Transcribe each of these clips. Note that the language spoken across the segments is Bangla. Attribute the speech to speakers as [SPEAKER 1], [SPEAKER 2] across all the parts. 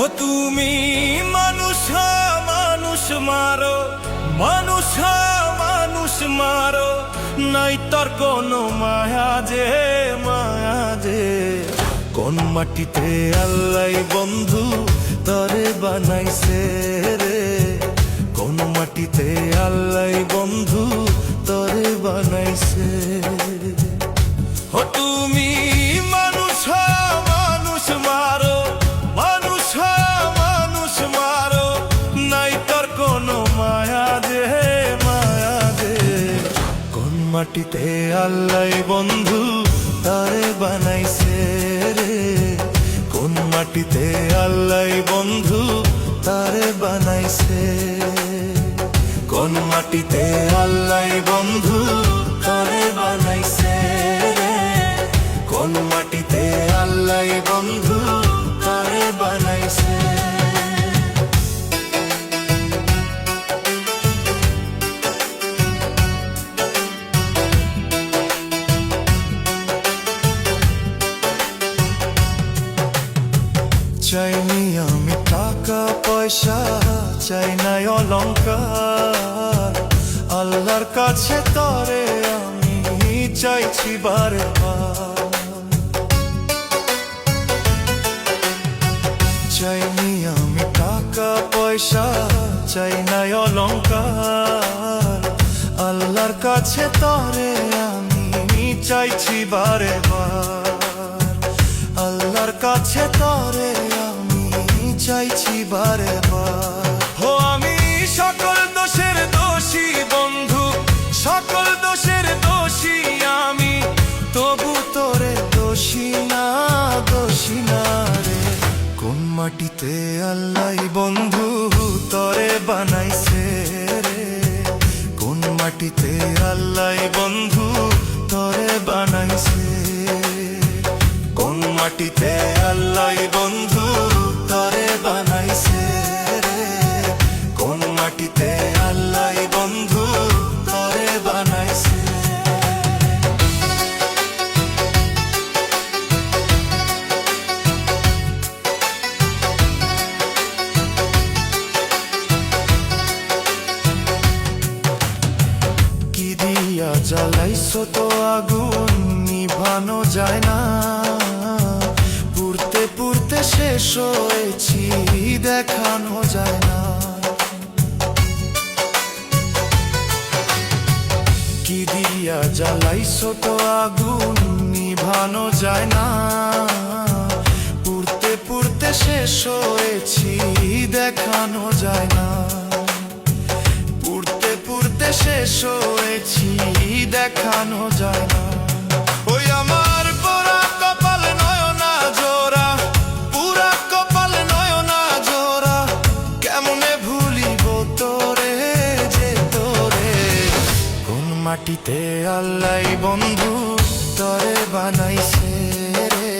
[SPEAKER 1] ও তুমি মানুষ মানুষ মারো, মানুষ মানুষ মারো। নাই তোর কোনো মায়া যে মায়া যে। কোন মাটিতে আল্লাহ বন্ধু তরে বানাইছে রে? কোন মাটিতে আল্লাহ বন্ধু মাটিতে আল্লাহ বন্ধু, তারে বানাইছে রে। কোন মাটিতে আল্লাহ বন্ধু, তারে বানাইছে। কোন মাটিতে আল্লাহ বন্ধু, তারে বানাইছে রে। কোন মাটিতে আল্লাহ বন্ধু চাইনি আমি টাকা, পয়সা, চাই নাই অলঙ্কার আল্লাহর কাছে তরে আমি চাইছি চাইনি আমি টাকা, পয়সা, চাই নাই অলঙ্কার আল্লাহর কাছে তরে আমি চাইছি বারে বার কাছে তরে আমি চাইছি বারে বার হো আমি সকল দোষের দোষী বন্ধু সকল দোষের দোষী আমি। তবু তোরে দোষী না দোষী না রে। কোন মাটিতে আল্লাহ বন্ধু তরে বানাইছে রে? কোন মাটিতে মাটিতে আল্লাহ বন্ধু তরে বানাইছে রে। কোন মাটিতে আল্লাহ বন্ধু তরে বানাইছে জ্বালাইছো তো আগুন? নিভানো যায় না শেষ দেখানো যায় না। কি দিয়া জ্বালাইছো তো আগুন, নিভানো যায় না। পুড়তে পুড়তে শেষ হয়েছি, দেখানো যায় না। পুড়তে পুড়তে শেষ হয়েছি, দেখানো যায় না। মাটিতে আল্লাহ বন্ধু তরে বানাইছে রে।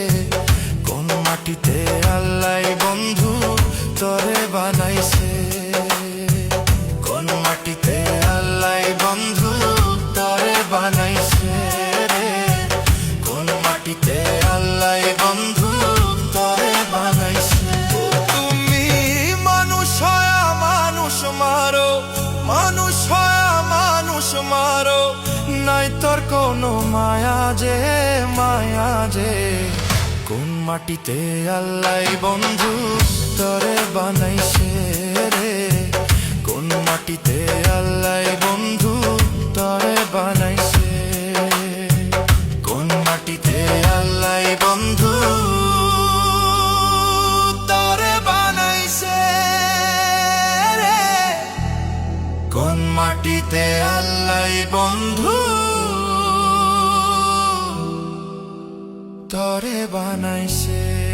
[SPEAKER 1] কোন মাটিতে আল্লাহ বন্ধু তরে বানাইছে কোন মাটিতে আল্লাহ বন্ধু তরে বানাইছে রে। কোন মাটিতে আল্লাহ বন্ধু তরে বানাইছে তুমি মানুষ মানুষ মারো। মানুষ নাই তোর কোনো মায়া যে মায়া যে। কোন মাটিতে আল্লাহ বন্ধু তরে বানাইছে রে? কোন মাটিতে আল্লাহ বন্ধু তরে বানাইছে? কোন মাটিতে আল্লাহ বন্ধু তরে বানাইছে রে? কোন মাটিতে আল্লাহ বন্ধু তরে বানাইছে।